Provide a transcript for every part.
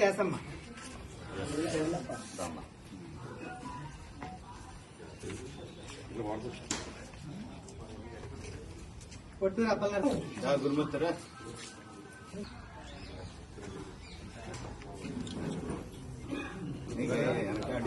చేసమ్మా కొట్టు అబ్బలు గురుమూర్తారా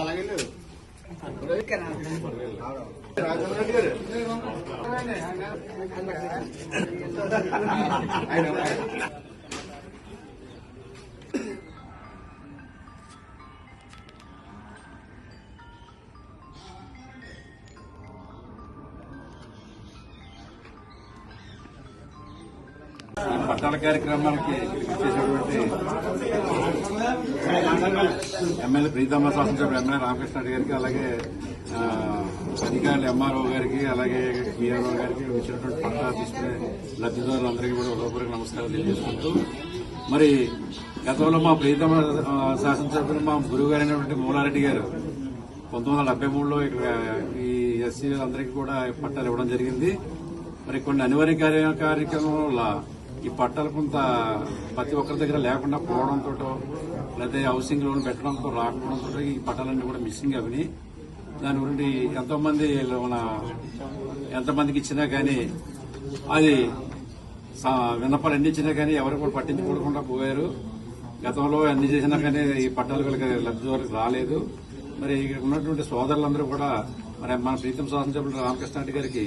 అలాగే లేదు గారు ఆయన ఈ పట్టాల కార్యక్రమానికి చేసేటువంటి ఎమ్మెల్యే ప్రీతమ్మ శాసనసభ ఎమ్మెల్యే రామకృష్ణ గారికి అలాగే అధికారులు ఎంఆర్ఓ గారికి అలాగే పిఆర్ఓ గారికి వచ్చినటువంటి పట్టా తీసుకునే లబ్ధిదారులందరికీ కూడా ఉదయపూర్వక నమస్కారాలు తెలియజేసుకుంటూ మరి గతంలో మా ప్రీతమ శాసనసభ్యులు మా గురువు గారైనటువంటి మూలారెడ్డి గారు పంతొమ్మిది వందల డెబ్బై మూడులో ఇక్కడ ఈ ఎస్సీ అందరికీ కూడా పట్టాలు ఇవ్వడం జరిగింది. మరి కొన్ని అనివార్య కార్య కార్యక్రమం వల్ల ఈ పట్టాలు కొంత ప్రతి ఒక్కరి దగ్గర లేకుండా పోవడంతో లేదా హౌసింగ్ లోన్ పెట్టడంతో రాకపోవడంతో ఈ పట్టాలన్నీ కూడా మిస్సింగ్ అవినాయి దాని గురించి ఎంతోమంది మన ఎంతమందికి ఇచ్చినా కానీ అది విన్నపాలు అన్ని ఇచ్చినా కానీ ఎవరు కూడా పట్టించుకోకుండా పోయారు. గతంలో అన్ని చేసినా కానీ ఈ పట్టాలు వీళ్ళకి లబ్ధి వరకు రాలేదు. మరి ఇక్కడ ఉన్నటువంటి సోదరులందరూ కూడా మరి మన ప్రీతం శాసనసభ్యులు రామకృష్ణ రెడ్డి గారికి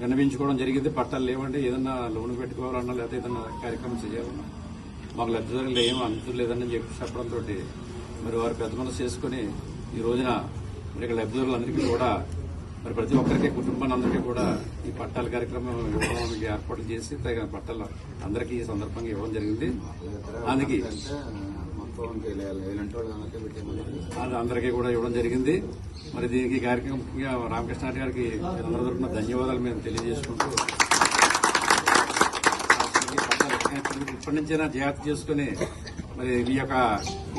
విన్నవించుకోవడం జరిగింది. పట్టాలు లేవంటే ఏదన్నా లోన్ పెట్టుకోవాలన్నా లేదా ఏదన్నా కార్యక్రమం చేయాలన్నా మాకు లబ్ధిదారులు ఏం అందుతూ లేదని చెప్పి చెప్పడంతో మరి వారు పెద్ద మనసు చేసుకుని ఈ రోజున మరి ఇక్కడ లబ్ధిదారులందరికీ కూడా మరి ప్రతి ఒక్కరికి కుటుంబాలందరికీ కూడా ఈ పట్టాల కార్యక్రమం ఇవ్వడానికి ఏర్పాట్లు చేసి తగిన పట్టాలు అందరికీ ఈ సందర్భంగా ఇవ్వడం జరిగింది. అందుకే ఇలాంటి పెట్టేమని అందరికీ కూడా ఇవ్వడం జరిగింది. మరి దీనికి కార్యక్రమంగా రామకృష్ణ రెడ్డి గారికి అందరి తరఫున ధన్యవాదాలు మేము తెలియజేసుకుంటూ ఇప్పటి నుంచైనా జాగ్రత్త చేసుకుని మరి మీ యొక్క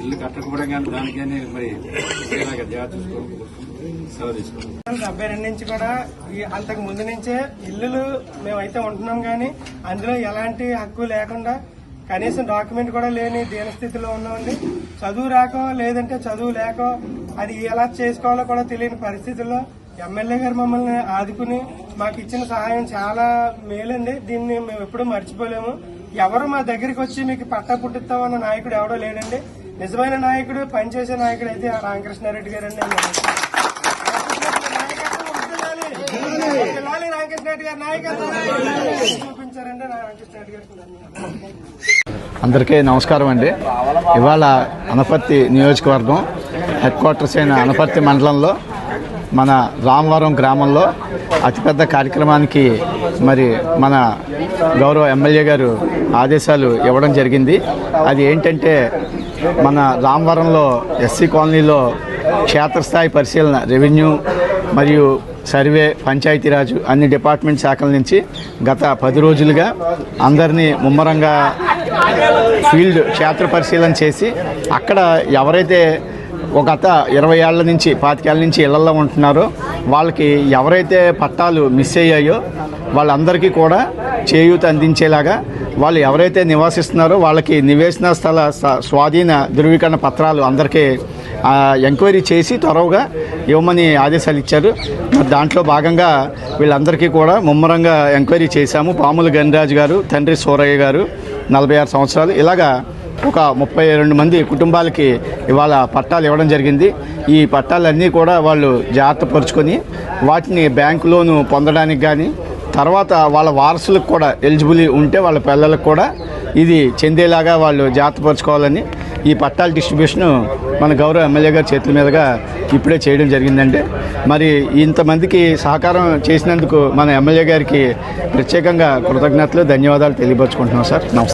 ఇల్లు కట్టకపోవడం కానీ దానికి కానీ మరి జాగ్రత్త చూసుకోవాలి డెబ్బై రెండు నుంచి కూడా ఈ అంతకు ముందు నుంచే ఇల్లులు మేమైతే ఉంటున్నాం కానీ అందులో ఎలాంటి హక్కు లేకుండా కనీసం డాక్యుమెంట్ కూడా లేని దీనస్థితిలో ఉన్నామండి చదువు రాకో లేదంటే చదువు లేకో అది ఎలా చేసుకోవాలో కూడా తెలియని పరిస్థితుల్లో ఎమ్మెల్యే గారు మమ్మల్ని ఆదుకుని మాకు ఇచ్చిన సహాయం చాలా మేలండి. దీన్ని మేము ఎప్పుడూ మర్చిపోలేము. ఎవరు మా దగ్గరికి వచ్చి మీకు పట్టా పుట్టిస్తామన్న నాయకుడు ఎవడో లేడండి. నిజమైన నాయకుడు పనిచేసే నాయకుడు అయితే ఆ రామకృష్ణారెడ్డి గారండి. లాలి రామకృష్ణ గారి నాయకత్వం అందరికీ నమస్కారం అండి. ఇవాళ అనపర్తి నియోజకవర్గం హెడ్ క్వార్టర్స్ అయిన అనపర్తి మండలంలో మన రామవరం గ్రామంలో అతిపెద్ద కార్యక్రమానికి మరి మన గౌరవ ఎమ్మెల్యే గారు ఆదేశాలు ఇవ్వడం జరిగింది. అది ఏంటంటే మన రామవరంలో ఎస్సీ కాలనీలో క్షేత్రస్థాయి పరిశీలన రెవెన్యూ మరియు సర్వే పంచాయతీరాజు అన్ని డిపార్ట్మెంట్ శాఖల నుంచి గత పది రోజులుగా అందరినీ ముమ్మరంగా ఫీల్డ్ క్షేత్ర పరిశీలన చేసి అక్కడ ఎవరైతే ఒక గత ఇరవై ఏళ్ళ నుంచి పాతికేళ్ళ నుంచి ఇళ్ళలో ఉంటున్నారో వాళ్ళకి ఎవరైతే పట్టాలు మిస్ అయ్యాయో వాళ్ళందరికీ కూడా చేయూత అందించేలాగా వాళ్ళు ఎవరైతే నివాసిస్తున్నారో వాళ్ళకి నివేశన స్థల స్వాధీన ధృవీకరణ పత్రాలు అందరికీ ఎంక్వైరీ చేసి త్వరగా ఇవ్వమని ఆదేశాలు ఇచ్చారు. మరి దాంట్లో భాగంగా వీళ్ళందరికీ కూడా ముమ్మరంగా ఎంక్వైరీ చేశాము. పాముల గణరాజు గారు తండ్రి సూరయ్య గారు నలభై ఆరు సంవత్సరాలు. ఇలాగా ఒక ముప్పై రెండు మంది కుటుంబాలకి ఇవాళ పట్టాలు ఇవ్వడం జరిగింది. ఈ పట్టాలన్నీ కూడా వాళ్ళు జాగ్రత్త పరుచుకొని వాటిని బ్యాంకు లోను పొందడానికి కానీ తర్వాత వాళ్ళ వారసులకు కూడా ఎలిజిబుల్ ఉంటే వాళ్ళ పిల్లలకు కూడా ఇది చెందేలాగా వాళ్ళు జాగ్రత్తపరచుకోవాలని ఈ పట్టాల డిస్ట్రిబ్యూషన్ మన గౌరవ ఎమ్మెల్యే గారి చేతుల మీదుగా ఇప్పుడే చేయడం జరిగిందండి. మరి ఇంతమందికి సహకారం చేసినందుకు మన ఎమ్మెల్యే గారికి ప్రత్యేకంగా కృతజ్ఞతలు ధన్యవాదాలు తెలియపరుచుకుంటున్నాం సార్. నమస్తే.